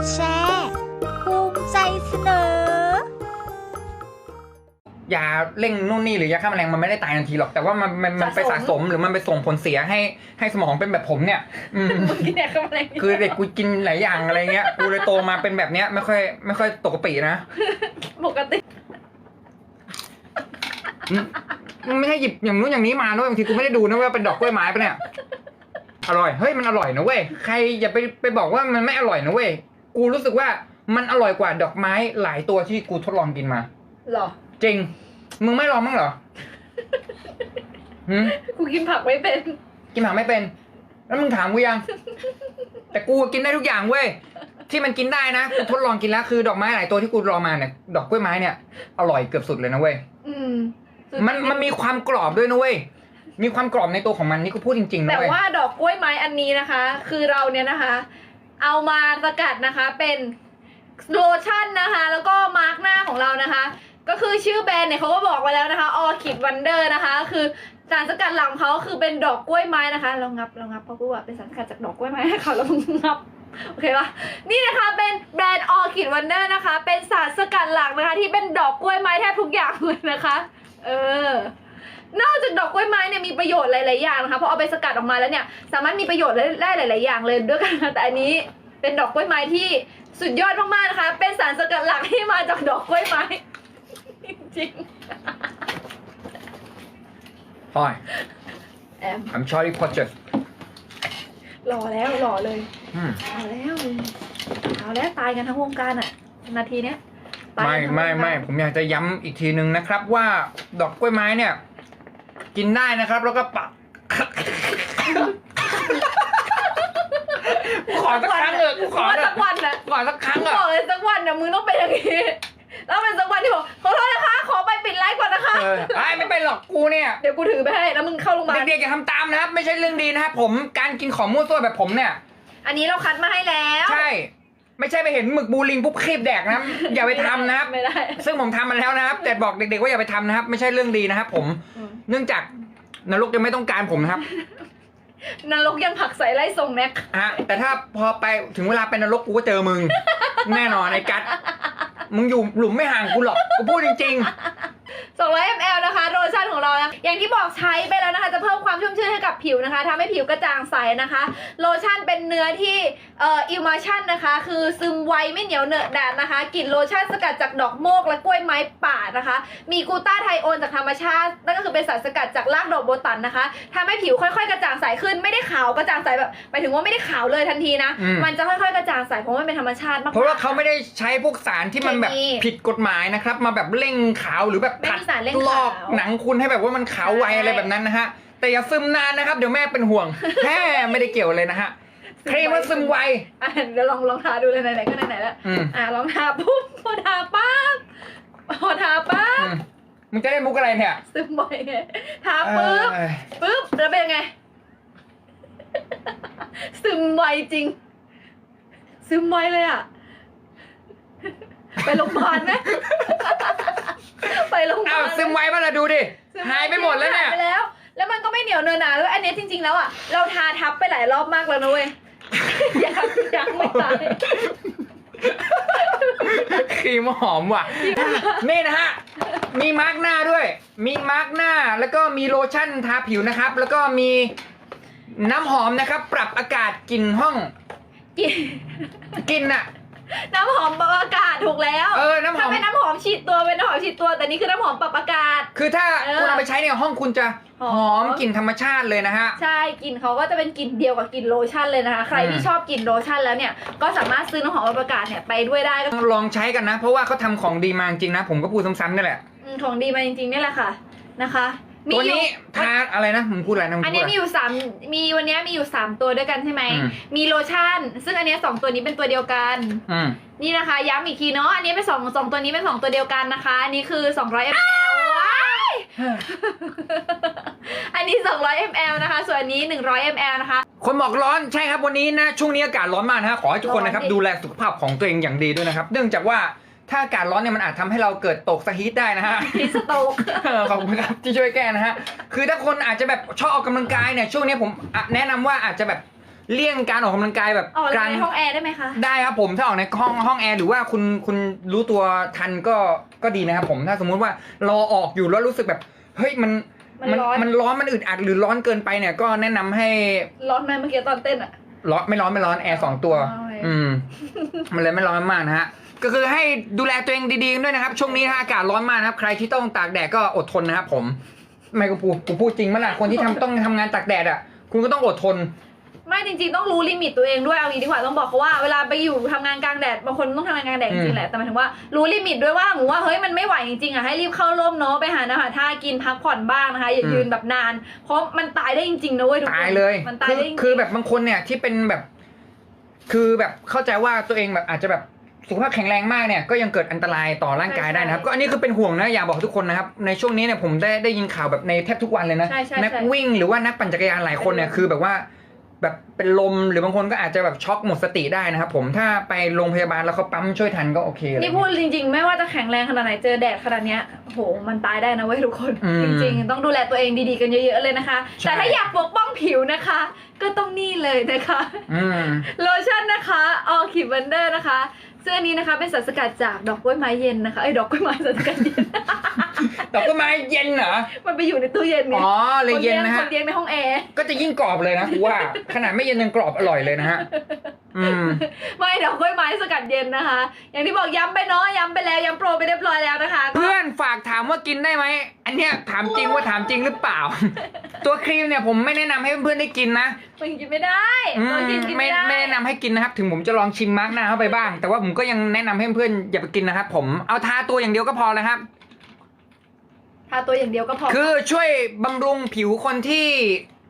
ดแชร์ภูมิใจเสนอยาเร่งนู่นนี่หรือยาฆ่าแมลงมันไม่ได้ตายทันทีหรอกแต่ว่ามันมันมันไปสะสะสสมมหรือมันไปส่งผลเสียให้ให้สมองเป็นแบบผมเนี่ย อืม มึงกินเนี่ยก็อะไรคือเด็กกูกินหลายอย่างอะไรเงี้ย กูเลยโตมาเป็นแบบเนี้ยไม่ค่อยไม่ค่อยตกกะปินะปกติอืมมันไม่ใช่หยิบอย่างนู้นอย่างนี้มาด้วยบางทีกูไม่ได้ดูนะว่าเป็นดอกกล้วยไม้ปะเนี่ย อร่อย เฮ้ยมันอร่อยนะเว้ย ใครอย่าไปไปบอกว่ามันไม่อร่อยนะเว้ย กูรู้สึกว่ามันอร่อยกว่าดอกไม้หลายตัวที่กูทดลองกินมา หรอ จริง มึงไม่ลองมั้างเหรอหืมกูกินผักไม่เป็น กินผักไม่เป็น แล้วมึงถามกูยัง แต่กูกินได้ทุกอย่างเว้ย ที่มันกินได้นะกูทดลองกินแล้วคือดอกไม้หลายตัวที่กูรองมาเนี่ย ดอกกล้วยไม้เนี่ยอร่อยเกือบสุดเลยนะเว้ย อืมสุดมันมันมีความกรอบด้วยนะเว้ย มีความกรอบในตัวของมันนี่กูพูดจริงๆนะแต่เว้ย ว่าดอกกล้วยไม้อันนี้นะคะ คือเราเนี่ยนะคะ เอามาสกัดนะคะเป็นโลชั่นนะคะ แล้วก็มาร์กหน้าของเรานะคะ ก็คือชื่อแบรนด์เนี่ยเขาก็บอกไว้แล้วนะคะออคิดวันเดอร์นะคะ คือสารสกัดหลังเขาคือเป็นดอกกล้วยไม้นะคะ เรางับเรางับเพราะกูว่าเป็นสารสกัดจากดอกกล้วยไม้ให้เขาแล้วงงับโอเคปะนี่นะคะเป็นแบรนด์ออคิดวันเดอร์นะคะ เป็นสารสกัดหลักนะคะ ที่เป็นดอกกล้วยไม้แทบทุกอย่างเลยนะคะ เออ นอกจากดอกกล้วยไม้เนี่ยมีประโยชน์หลาย ๆ อย่างนะคะเพราะเอาไปสกัดออกมาแล้วเนี่ย สามารถมีประโยชน์ได้หลาย ๆ อย่างเลยด้วยกันนะแต่อันนี้เป็นดอกกล้วยไม้ที่สุดยอดมาก ๆ นะคะ เป็นสารสกัดหลักที่มาจากดอกกล้วยไม้จริงฮอยๆแอม I'm sorry Potter หล่อแล้วหล่อเลยอืมเอาแล้วมึงเอาแล้วตายกันทั้งวงการอะนาทีเนี้ย ตายไม่กันทั้งวงการไม่ไม่ผมอยากจะย้ำอีกทีหนึ่งนะครับ ว่าดอกกล้วยไม้เนี่ย กินได้นะครับ แล้วก็ปะ ขอสักครั้งเถอะกูขอว่าเถสัอะกวันนะขอสักครั้งกูเถบอกอะเลยสักวันนะมึงต้องเป็นอย่างนี้ แล้วเป็นสักวันที่บอกขอโทษนะคะ ขอไปปิดไลฟ์ก่อนนะคะ เออไอ้ไม่เป็นหรอกกูเนี่ย เดี๋ยวกูถือไปให้แล้วมึงเข้าโรงพยาบาล เด็กๆอย่าทำตามนะครับ ไม่ใช่เรื่องดีนะครับผมการกินของมั่วซั่วแบบผมเนี่ย อันนี้เราคัดมาให้แล้ว ใช่ ไม่ใช่ไปเห็นหมึกบูลิงปุ๊บครีบแดกนะครับ อย่าไปทำนะครับ ไม่ได้ ซึ่งผมทำมาแล้วนะครับ แต่บอกเด็กๆว่าอย่าไปทำนะครับ ไม่ใช่เรื่องดีนะครับผม อืม เนื่องจากนรกยังไม่ต้องการผมนะครับนรกยังผลักใส่ไล่ส่งแม็กฮะแต่ถ้าพอไปถึงเวลาเป็นนรกกูก็เจอมึง แน่นอนไอ้กัดมึงอยู่หลุมไม่ห่างกูหรอกกูพูดจริง 200 ml นะคะ โลชั่นของเรานะอย่างที่บอกใช้ไปแล้วนะคะจะเพิ่มความชุ่มชื่นให้กับผิวนะคะทำให้ผิวกระจ่างใสนะคะ โลชั่นเป็นเนื้อที่เอ่ออิมาชั่นนะคะ คือซึมไวไม่เหนียวเหนอะหนาดนะคะกลิ่นโลชั่นสกัดจากดอกโมกและกล้วยไม้ป่านะคะ มีกลูต้าไทโอนจากธรรมชาตินั่นก็คือเป็นสารสกัดจากรากดอกโบตันนะคะทำให้ผิวค่อยๆ กระจ่างใสขึ้นไม่ได้ขาวกระจ่างใสแบบหมายถึงว่าไม่ได้ขาวเลยทันทีนะ อืม มันจะค่อยๆกระจ่างใสเพราะว่ามันเป็นธรรมชาติมากๆๆเพราะว่าเขาไม่ได้ใช้พวกสารที่มันแบบเคมี ผิดกฎหมายนะครับ มาแบบเร่งขาวหรือแบบไม่ผัดมีสารเร่งลอกขาว หนังคุณให้แบบว่ามันขาวไวใช่ อะไรแบบนั้นนะฮะ แต่อย่าซึมนานนะครับ เดี๋ยวแม่เป็นห่วงแค่ไม่ได้เกี่ยวเลยนะฮะครีมว่าซึมไว อะเดี๋ยวลองลองทาดูเลยไหนๆก็ไหนๆแล้วอืมอะลองทาปุ๊บพอทาปั๊บพอทาปั๊บอืมมึงจะได้มุกอะไรเนี่ยซึมบ่อยไงทาปุ๊บเอ้ยปุ๊บแล้วเป็นยังไง ซึมไวจริง ซึมไวเลยอะ ไปโรงพยาบาลไหม ไปโรงพยาอ้าวบาลซึมไวป่ะล่ะดูดิซึมไวหายไปหมดแล้วเนี่ย หายไปแล้ว แล้วมันก็ไม่เหนียวเนินหนาแล้วอันเนี้ยจริง ๆ แล้วอะ เราทาทับไปหลายรอบมากแล้วนะเว้ย ยังยังไม่ตาย ครีมหอมว่ะ นี่นะฮะ มีมาร์กหน้าด้วย มีมาร์กหน้า แล้วก็มีโลชั่นทาผิวนะครับ แล้วก็มีน้ำหอมนะครับ ปรับอากาศกลิ่นห้องกินกลิ่นอะ น้ำหอมปรับอากาศถูกแล้ว เออน้ำหอถ้าม เป็นน้ำหอมฉีดตัวเป็นน้ำหอมฉีดตัวแต่นี่คือน้ำหอมปรับอากาศ คือถ้าเออคุณเอาไปใช้ในห้องคุณจะหหออมมกลิ่นธรรมชาติเลยนะฮะ ใช่กลิ่นเขาก็จะเป็นกลิ่นเดียวกับกลิ่นโลชั่นเลยนะคะ ใครที่อืมชอบกลิ่นโลชั่นแล้วเนี่ย ก็สามารถซื้อน้ำหอมปรับอากาศเนี่ยไปด้วยได้ก็ลองใช้กันนะ เพราะว่าเขาทำของดีมาจริงๆนะ ผมก็พูดซ้ำๆนี่แหละ อืมของดีมาจริงๆนี่แหละค่ะนะคะ ตัวอยู่ นี้ทาอะไรนะผมพูดอะไรนะผมอันพูดนี้อะไร มีอยู่สามมีวันนี้มีอยู่สามตัวด้วยกันใช่ไหม อืม มีโลชั่น ซึ่งอันเนี้ยสองตัวนี้เป็นตัวเดียวกัน อืม นี่นะคะ ย้ำอีกทีเนาะ อันนี้เป็นสองสองตัวนี้เป็นสองตัวเดียวกันนะคะ อันนี้คือ 200 ml ว้ายอันนี้ 200 ml นะคะ ส่วนอันนี้ 100 ml นะคะ คนบอกร้อนใช่ครับวันนี้นะช่วงนี้อากาศร้อนมากนะฮะขอให้ทุกคนนะครับร้อนดิ ดูแลสุขภาพของตัวเองอย่างดีด้วยนะครับ เนื่องจากว่า ถ้าอากาศร้อนเนี่ยมันอาจทำให้เราเกิดตกสฮีทได้นะฮะพิสโตกขอบคุณครับที่ช่วยแก้นะฮะคือถ้าคนอาจจะแบบชอบออกกำลังกายเนี่ยช่วงนี้ผมอะแนะนำว่าอาจจะแบบเลี่ยงการออกกำลังกายแบบออกกลางในห้องแอร์ได้ไหมคะได้ครับผมถ้าออกในห้องห้องแอร์หรือว่าคุณคุณรู้ตัวทันก็ก็ดีนะครับผมถ้าสมมุติว่ารอออกอยู่แล้วรู้สึกแบบเฮ้ยมันมันร้อนมันร้อนมันอึดอัดหรือร้อนเกินไปเนี่ยก็แนะนำให้ร้อนไหมเมื่อกี้ตอนเต้นอะร้อนไม่ร้อนไม่ร้อนแอร์สองตัวโอเคอืมมันเลยไม่ร้อนมากนะฮะ ก็คือให้ดูแลตัวเองดีๆกันด้วยนะครับ ช่วงนี้นะฮะอากาศร้อนมากนะครับ ใครที่ต้องตากแดดก็อดทนนะครับผมไม่กูพูดกูพูดจริงมั้ยล่ะคนที่ทำต้องทำงานตากแดดอะ คุณก็ต้องอดทน ไม่จริงๆต้องรู้ลิมิตตัวเองด้วยเอางี้ดีกว่าต้องบอกเขาว่าเวลาไปอยู่ทำงานกลางแดดบางคนต้องทำงานกลางแดดจอืริงมๆแหละแต่หมายถึงว่ารู้ลิมิตด้วยว่าหมูว่าเฮ้ยมันไม่ไหวจริงๆอะให้รีบเข้าร่มเนาะไปหาน้ำหาท่ากินพักผ่อนบ้างนะคะอย่ายืนแบบนาน เพราะมันตายได้จริงๆนะเว้ยทุกคนตายเลยมันตายคือได้จริงๆคือแบบบางคนเนี่ยที่เป็นแบบ คือแบบเข้าใจว่าตัวเองแบบอาจจะแบบ สุขภาพแข็งแรงมากเนี่ยก็ยังเกิดอันตรายต่อร่างกายได้นะครับ ก็อันนี้คือเป็นห่วงนะอยากบอกทุกคนนะครับ ในช่วงนี้เนี่ยผมได้ได้ยินข่าวแบบในแทบทุกวันเลยนะ ใช่ใช่นักใช่ วิ่งหรือว่านักปั่นจักรยานหลายคนเนี่ยคือแบบว่า แบบเป็นลมหรือบางคนก็อาจจะแบบช็อกหมดสติได้นะครับผมถ้าไปโรงพยาบาลแล้วเขาปั๊มช่วยทันก็โอเคเลย นี่พูดจริงๆ ไม่ว่าจะแข็งแรงขนาดไหนเจอแดดขนาดเนี้ยโหมันตายได้นะเว้ยทุกคน อืมจริงๆ ต้องดูแลตัวเองดีๆกันเยอะๆเลยนะคะ ใช่ แต่ถ้าอยากปกป้องผิวนะคะ ก็ต้องนี่เลยนะคะ อืม โลชั่นนะคะออคิวันเดอร์นะคะ ซึ่งอันนี้นะคะเป็นสารสกัดจากดอกกล้วยไม้เย็นนะคะไอ้ยดอกกล้วยไม้สารสกัดเย็น ดอกต้นไม้เย็นเหรอ มันไปอยู่ในตู้เย็นเนี่ยอ๋อเลยเย็นนะคฮะ นเลี้ยงในห้องแอร์ ก็จะยิ่งกรอบเลยนะกูว่า ขนาดไม่เย็นยังกรอบอร่อยเลยนะฮะ อืม ไม่ดอกกล้วยไม้สกัดเย็นนะคะ อย่างที่บอกย้ำไปเนาะย้ำไปแล้วย้ำโปรไปเรียบร้อยแล้วนะคะเพื่อนฝากถามว่ากินได้ไหม อันเนี้ยถามจริงว่าถามจริงหรือเปล่า ตัวครีมเนี่ยผมไม่แนะนำให้เพื่อนๆได้กินนะมันกินไม่ได้อืตัวมกินกินไม่ไม่ได้ไม่แนะนำให้กินนะครับ ถึงผมจะลองชิมมาร์กหน้าเข้าไปบ้าง แต่ว่าผมก็ยังแนะนำให้เพื่อนๆอย่าไปกินนะครับผมเอาทาตัวอย่างเดียวก็พอแล้วครับ ทาตัวอย่างเดียวก็พอคือช่วยบำรุงผิวคนที่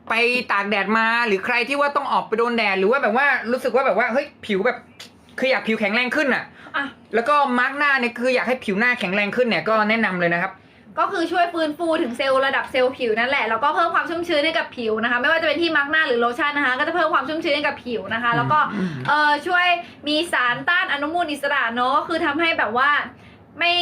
ไปตากแดดมาหรือใครที่ว่าต้องออกไปโดนแดดหรือว่าแบบว่ารู้สึกว่าแบบว่าเฮ้ยผิวแบบคืออยากผิวแข็งแรงขึ้นอะ อะแล้วก็มาร์กหน้าเนี่ยคืออยากให้ผิวหน้าแข็งแรงขึ้นเนี่ยก็แนะนำเลยนะครับ ก็คือช่วยฟื้นฟูถึงเซลล์ระดับเซลล์ผิวนั่นแหละแล้วก็เพิ่มความชุ่มชื้นให้กับผิวนะคะ ไม่ว่าจะเป็นที่มาร์กหน้าหรือโลชั่นนะคะ ก็จะเพิ่มความชุ่มชื้นให้กับผิวนะคะ แล้วก็อืมเออช่วยมีสารต้านอนุมูลอิสระเนาะก็คือทำให้แบบว่าไม่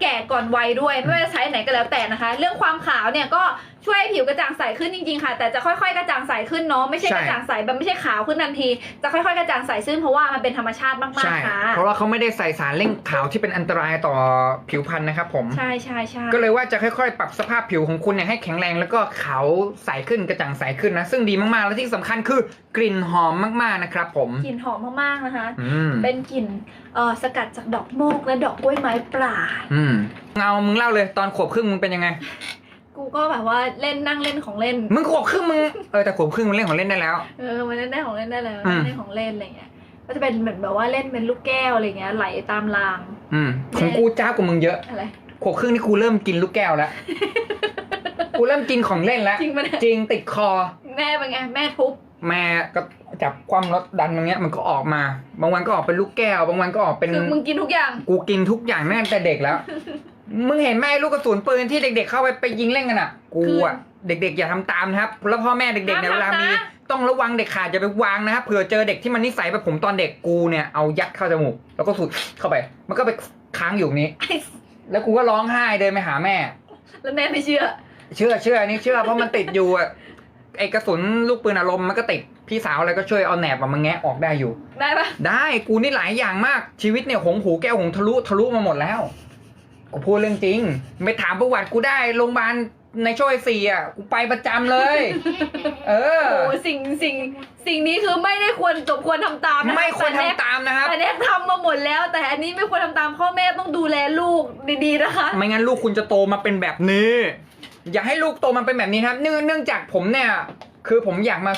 แก่ก่อนวัยด้วย ไม่ว่าจะใช้ไหนก็แล้วแต่นะคะ เรื่องความขาวเนี่ยก็ ช่วยให้ผิวกระจ่างใสขึ้นจริงๆค่ะ แต่จะค่อยๆกระจ่างใสขึ้นเนาะไม่ใช่ใช่ กระจ่างใสแบบไม่ใช่ขาวขึ้นทันที จะค่อยๆกระจ่างใสขึ้นเพราะว่ามันเป็นธรรมชาติมาใช่ กๆค่ะเพราะว่าเขาไม่ได้ใส่สารเร่งขาวที่เป็นอันตรายต่อผิวพรรณนะครับผม ใช่ใช่ใช่ก็เลยว่าจะค่อยๆ ปรับสภาพผิวของคุณเนี่ยให้แข็งแรงแล้วก็ขาวใสขึ้นกระจ่างใสขึ้นนะ ซึ่งดีมากๆ แล้วที่สำคัญคือกลิ่นหอมมากๆนะครับผม กลิ่นหอมมากๆนะคะ อืมเป็นกลิ่นเอ่อสกัดจากดอกโมกและดอกกล้วยไม้ป่า อืมเงามึงเล่าเลยตอนขวบครึ่งมึงเป็นยังไง กูก็แบบว่าเล่นนั่งเล่นของเล่น มึงขวบครึ่งมึงเออแต่ขวบครึ่งมึงเล่นของเล่นได้แล้ว เออมันเล่นได้ของเล่นได้แล้วอืม เล่นของเล่นอะไรเงี้ย ก็จะเป็นเหมือนแบบว่าเล่นเป็นลูกแก้วอะไรเงี้ยไหลตามราง อืมของกูจ้ากว่ามึงเยอะอะไร ขวบครึ่งนี่กูเริ่มกินลูกแก้วแล้ว กูเริ่มกินของเล่นแล้วจริงปะเนี่ยจริงติดคอ แม่เป็นไงแม่ทุบ แม่ก็จับความรถดันตรงเนี้ยมันก็ออกมา บางวันก็ออกเป็นลูกแก้ว บางวันก็ออกเป็น คือมึงกินทุกอย่าง กูกินทุกอย่างตั้งแต่เด็กแล้ว มึงเห็นไหมลูกกระสุนปืนที่เด็ก ๆ เข้าไปไปยิงเล่นกันอะกูอะเด็ก ๆ อย่าทำตามนะครับ แล้วพ่อแม่เด็กๆเนี่ยเวลามีต้องระวังเด็กขาดอย่าไปวางนะครับเผื่อเจอเด็กที่มันนิสัยแบบผมตอนเด็กกูเนี่ยเอายัดเข้าจมูกแล้วก็สูดเข้าไป มันก็ไปค้างอยู่ตรงนี้ไอ้แล้วกูก็ร้องไห้เดินไปหาแม่ แล้วแม่ไม่เชื่อ เชื่อเชื่ออันนี้เชื่อเพราะมันติดอยู่อะไอกระสุนลูกปืนอารมณ์มันก็ติดพี่สาวอะไรก็ช่วยเอาแหนบอะมันแงะออกได้อยู่ ได้ปะได้กูนี่หลายอย่างมากชีวิตเนี่ยหงหูแก้วหงทะลุทะลุมาหมดแล้ว กูพูดเรื่องจริง ไม่ถามประวัติกูได้โรงพยาบาลในช่วยสี่อะกูไปประจำเลย เออ โอ้สิ่งสิ่งสิ่งนี้คือไม่ได้ควรสมควรทำตามนะะไม่ควรแต่แน็กทำตามนะครับ แต่แน็กทำมาหมดแล้ว แต่อันนี้ไม่ควรทำตามพ่อแม่ต้องดูแลลูกดีๆนะคะ ไม่งั้นลูกคุณจะโตมาเป็นแบบนี้ อย่าให้ลูกโตมาเป็นแบบนี้ครับ เนื่องเนื่องจากผมเนี่ย คือผมอยากมา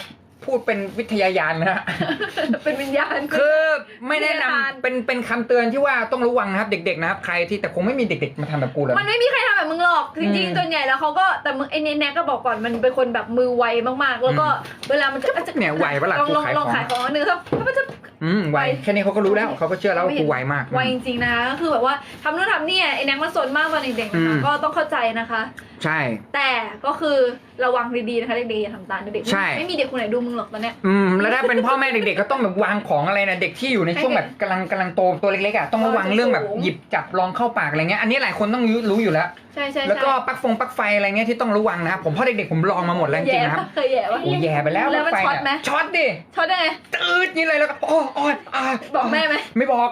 พูดเป็นวิทยายานนะฮะ เป็นวิญญาณ คือไม่แนะนำวิทยาทานเป็นเป็นคำเตือนที่ว่าต้องระวังนะครับ เด็กๆนะครับ ใครที่แต่คงไม่มีเด็กๆมาทำแบบกูเลยมันไม่มีใครทำแบบมึงหรอกจริงอืมๆส่วนใหญ่แล้วเขาก็แต่มึงไอ้เนี่ยแน็กก็บอกก่อนมันเป็นคนแบบมือไวมากๆ แล้วก็เวลามันจะจะเนี่ยไวปะล่ะลองกูลองขายลองของขายของอันหนึงครับมันจะ อืมไวไวแค่นี้เขาก็รู้แล้วเขาก็เชื่อแล้วว่ากูไวมาก ไวจริงๆนะคะก็คือแบบว่าทำนู่นทำนี่อะไอ้แน็กมันสนมากตอนเด็กๆนะคะอืมก็ต้องเข้าใจนะคะ ใช่ แต่ก็คือระวังดีๆนะคะเด็กๆอย่าทำตามเด็กๆใช่ ไม่มีเด็กคนไหนดูมึงหรอกตอนเนี้ย อืมแล้วถ้าเป็นพ่อแม่เด็กๆก็ต้องแบบวางของอะไรนะเด็กที่อยู่ในช่วงแบบกำลังกำลังโตตัวเล็กๆอะต้องระวังเรื่องแบบหยิบจับลองเข้าปากอะไรเงี้ยอันนี้หลายคนต้องรู้รู้อยู่แล้ว ใช่ใช่แล้วก็ใช่ปลั๊กฟงปลั๊กไฟอะไรเงี้ยที่ต้องระวังนะครับผมเพราะเด็กๆผมลองมาหมดแล้วจริแย่งๆนะครับปะเคยแย่ปะ โอ้แย่ไปแล้วแล้วมันปลั๊กช็อตไฟไหม เนี่ยช็อตดิช็อตได้ไงตืดนี่เลยแล้วก็โอ้โอ้ยอ่าบอกแม่ไหมไม่บอก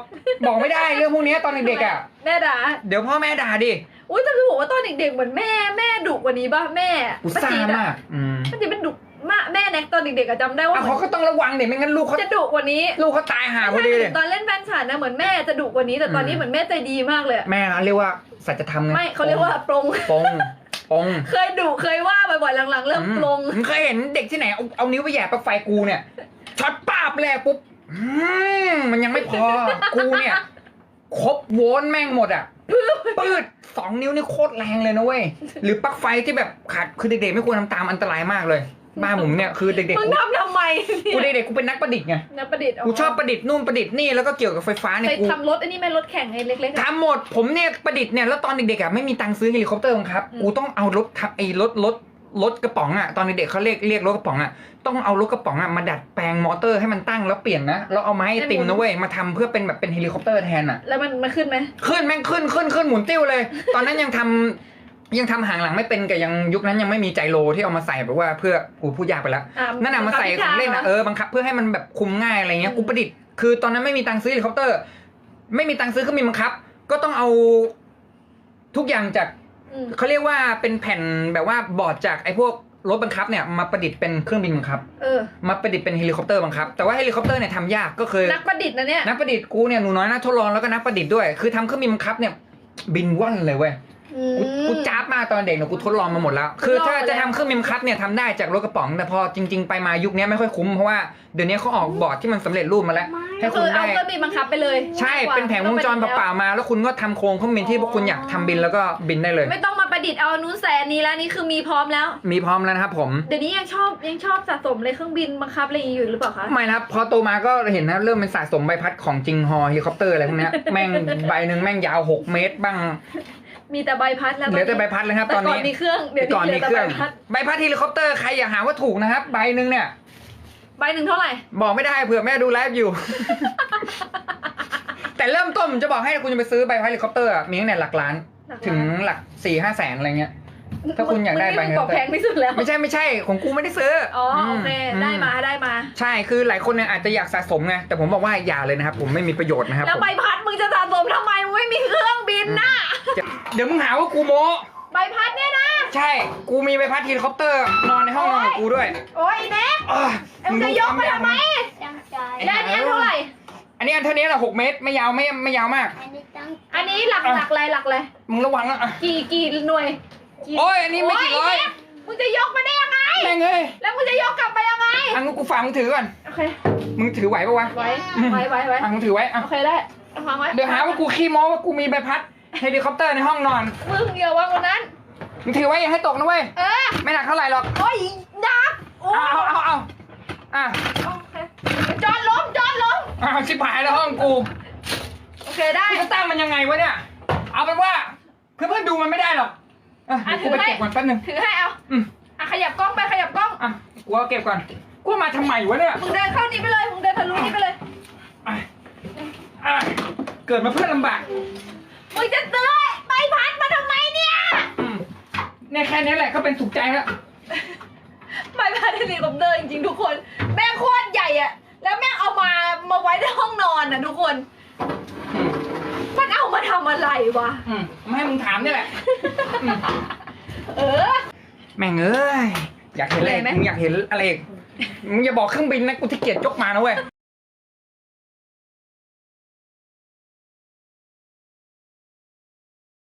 บอกไม่ได้เรื่องพวกเนี้ยตอนเด็กๆอะแม่ด่าเดี๋ยวพ่อแม่ด่าดิ อุ้ยแต่จะบอก ว่าตอนเด็กๆเหมือนแม่แม่ดุกว่านี้ป่ะแม่อุตส่าห์ป้จี๊ดอะมากอืมป้าจีดเป็นดุมากแม่แน็กตอนเด็กๆอะจำได้ว่าอะเหมืเขาอนก็ต้องระวังเด็กไม่งั้นลูกเขาจะดุกว่านี้ลูกเขาตายหาพอดีเลย ตอนเล่นแฟนฉันนะเหมือนแม่จะดุกว่านี้ แต่ตอนนี้อืม เหมือนแม่ใจดีมากเลยอะแม่เรียกว่าสัจธรรมไงไม่เขาเรียกว่าปรง ปงปงเคยดุเคยว่าบ่อยๆหลังๆ เริ่มปรงมึงเคยเห็นเด็กที่ไหนเอาเอานิ้วไปแหย่ปลั๊กไฟกูเนี่ยช็อตป้าบแรกปุ๊บอืมมันยังไม่พอกูเนี่ย ครบโวลต์แม่งหมดอะ ปืดสองนิ้วนี่โคตรแรงเลยนะเว้ย หรือปลั๊กไฟที่แบบขาดคือเด็กๆไม่ควรทำตามอันตรายมากเลยบ้านผมเนี่ยคือเด็กๆมึงกูทำทำไมกูเด็กๆกูเป็นนักประดิษฐ์ไงนักประดิษฐ์กูชอบประดิษฐ์นู่นประดิษฐ์นี่แล้วก็เกี่ยวกับไฟฟ้าเนี่ยเคยกูทำรถอันนี้ไหมรถแข่งไอ้เล็กๆอะทำหมดผมเนี่ยประดิษฐ์เนี่ยแล้วตอนเด็กๆอะไม่มีตังค์ซื้อเฮลิคอปเตอร์บังคับอืมกูต้องเอารถทับไอ้รถรถ รถกระป๋องอะตอนเด็กๆเขาเรียกเรียกรถกระป๋องอะต้องเอารถกระป๋องอะมาดัดแปลงมอเตอร์ให้มันตั้งแล้วเปลี่ยนนะแล้วเอาไม้ไอติมนะเว้ยมาทำเพื่อเป็นแบบเป็นเฮลิคอปเตอร์แทนอะแล้วมันมันขึ้นไหมขึ้นแม่งขึ้นขึ้นขึ้นหมุนติ้วเลย ตอนนั้นยังทำยังทำหางหลังไม่เป็นกับยังยุคนั้นยังไม่มีใจโลที่เอามาใส่แบบว่าเพื่อกูพูดยากไปแล้ว อะนั่นน่ะมาใส่ของเล่นอะบังคับเออบังคับเพื่อให้มันแบบคุมง่ายอะไรเงี้ยอืมกูประดิษฐ์คือตอนนั้นไม่มีตังค์ซื้อเฮลิคอปเตอร์ ไม่มีตังค์ซื้อเครื่องบินบังคับ ก็ต้องเอาทุกอย่างจากอืม เขาเรียกว่าเป็นแผ่นแบบว่าบอร์ดจากไอ้พวกรถบังคับเนี่ยมาประดิษฐ์เป็นเครื่องบินบังคับ เออ มาประดิษฐ์เป็นเฮลิคอปเตอร์บังคับ แต่ว่าเฮลิคอปเตอร์เนี่ยทำยากก็คือนักประดิษฐ์นะเนี่ยนักประดิษฐ์กูเนี่ยหนูน้อยนักทดลองแล้วก็นักประดิษฐ์ด้วย คือทำเครื่องบินบังคับเนี่ยบินว่อนเลยเว้ย อืมกูกูจ้าบมากตอนเด็กเนี่ยกูทดลองมาหมดแล้ว คือถ้าทดลองมาจะแล้วทำเครื่องบินบังคับเนี่ยทำได้จากรถกระป๋อง แต่พอจริง ๆ ไปมายุคนี้ไม่ค่อยคุ้ม เพราะว่าเดี๋ยวนี้เขาออกบอร์ดที่มันสำเร็จรูปมาแล้ว ให้ก็คุคืณอได้เอาเครื่องบินบังคับไปเลยใช่เป็นแผงวงจรเปล่าๆมา แล้วคุณก็ทำโครงเครื่องบินที่พวกคุณอยากทำบินแล้วก็บินได้เลย ไม่ต้องมาประดิษฐ์เอานู้นแสนนี้แล้วนี่คือมีพร้อมแล้ว มีพร้อมแล้วนะครับผม เดี๋ยวนี้ยังชอบยังชอบสะสมเลยเครื่องบินบังคับอะไรอย่างงี้อยู่หรือเปล่าคะ ไม่นะครับพอโตมาก็เห็นนะเริ่มเป็นสะสมใบพัดของจริงฮอเฮลิคอปเตอร์อะไรพวกเนี้ยแม่งใบหนึ่งแม่งยาว 6 เมตรบ้าง มีแต่ใบพัดแล้วเหลือแต่ใบพัดเลยครับแต่ตอนก่อนนี้มีเครื่องเดี๋ยวก่อนนี้เหลืมีอแต่เครื่ใบองพัดใบพัดเฮลิคอปเตอร์ใครอย่าหาว่าถูกนะครับ ใบหนึ่งเนี่ย ใบหนึ่งเท่าไหร่ บอกไม่ได้เผื่อแม่ดูไลฟ์อยู่ แต่เริ่มต้นผมจะบอกให้คุณจะไปซื้อใบพัดเฮลิคอปเตอร์อะมีตั้งแต่หลักล้าน ถึงหลักสี่ห้าแสนอะไรเงี้ยถ้าคุณอยากได้มึงใบนี่มึงบอกแพงที่สุดแล้วไม่ใช่ไม่ใช่ของกูไม่ได้ซื้ออ๋ออมโอเคอืได้มาได้มา ใช่คือหลายคนเนี่ยอาจจะอยากสะสมไงแต่ผมบอกว่าอย่าเลยนะครับ ผมไม่มีประโยชน์นะครับแล้วผมใบพัดมึงจะสะสมทำไมมึงไม่มีเครื่องบินน่ะ เดี๋ยวมึงหาว่ากูโม้ใบพัดเนี่ยนะ ใช่ กูมีใบพัดเฮลิคอปเตอร์ นอนในห้องนอนของกูด้วยโอ้ยแน็กอะเอ็มจะยกมาทำไมตั้งใจ แล้วอันนี้อันเท่าไหร่ อันนี้อันเท่านี้แหละหกเมตรไม่ยาวไม่ไม่ยาวมาก อันนี้ตั้งอันนี้หลักหลักอะไรหลักอะไรมึงระวังนะอะกี่กี่หน่วยกี่โอ้ยอันนี้ไม่กี่ร้อยโแน็กมึงจะยกมาได้ยังไง แม่งเอ้ยแล้วมึงจะยกกลับไปยังไง อังนกูฝากมึงถือก่อน โอเค มึงถือไหวปะวะไว้ไว้ไว้ไว้อะมึงถือไว้อะโอเคได้เอาฟังไว้เดี๋ยวหาว่ากูขี้โม้ว่ากูมีใบพัด เฮลิคอปเตอร์ในห้องนอน มึงอย่าวางบนนั้น มึงถือไว้อย่าให้ตกนะเว้ย เออ ไม่หนักเท่าไหร่หรอก โอ้ยดักโอ้เอาเอาเอาเอาอะโอเคจอดล้มจอดล้มอะชิบหายแล้วห้องกูโอเคได้ กูจะตั้งมันยังไงวะเนี่ย เอาเป็นว่าเพื่อนๆดูมันไม่ได้หรอกอะเดี๋ยวกูไปเก็บก่อนแป๊บนึงถือให้เอาอืมอะขยับกล้องไปขยับกล้อง อะกูเอาเก็บก่อน กูมาทำไมวะเนี่ยมึงเดินเข้านี้ไปเลย มึงเดินทะลุนี้ไปเลย อะอะเกิดมาเพื่อลำบาก มึงจะซื้อใบพัดมาทำไมเนี่ยอืมเนี่ยแค่นี้แหละก็เป็นสุขใจแล้วใบพัดเฮลิคอปเตอร์จริงๆทุกคน แม่งโคตรใหญ่อะแล้วแม่งเอามามาไว้ในห้องนอนนะทุกคน อืมมันเอามาทำอะไรวะ อืมไม่ให้มึงถามนี่แหละอืมเออ แม่งเอ้ยอยากเห็นอะไรเหนื่อยไหม มึงอยากเห็นอะไรอีกมึงอย่าบอกเครื่องบินนะกูที่เกียจยกมานะเว้ย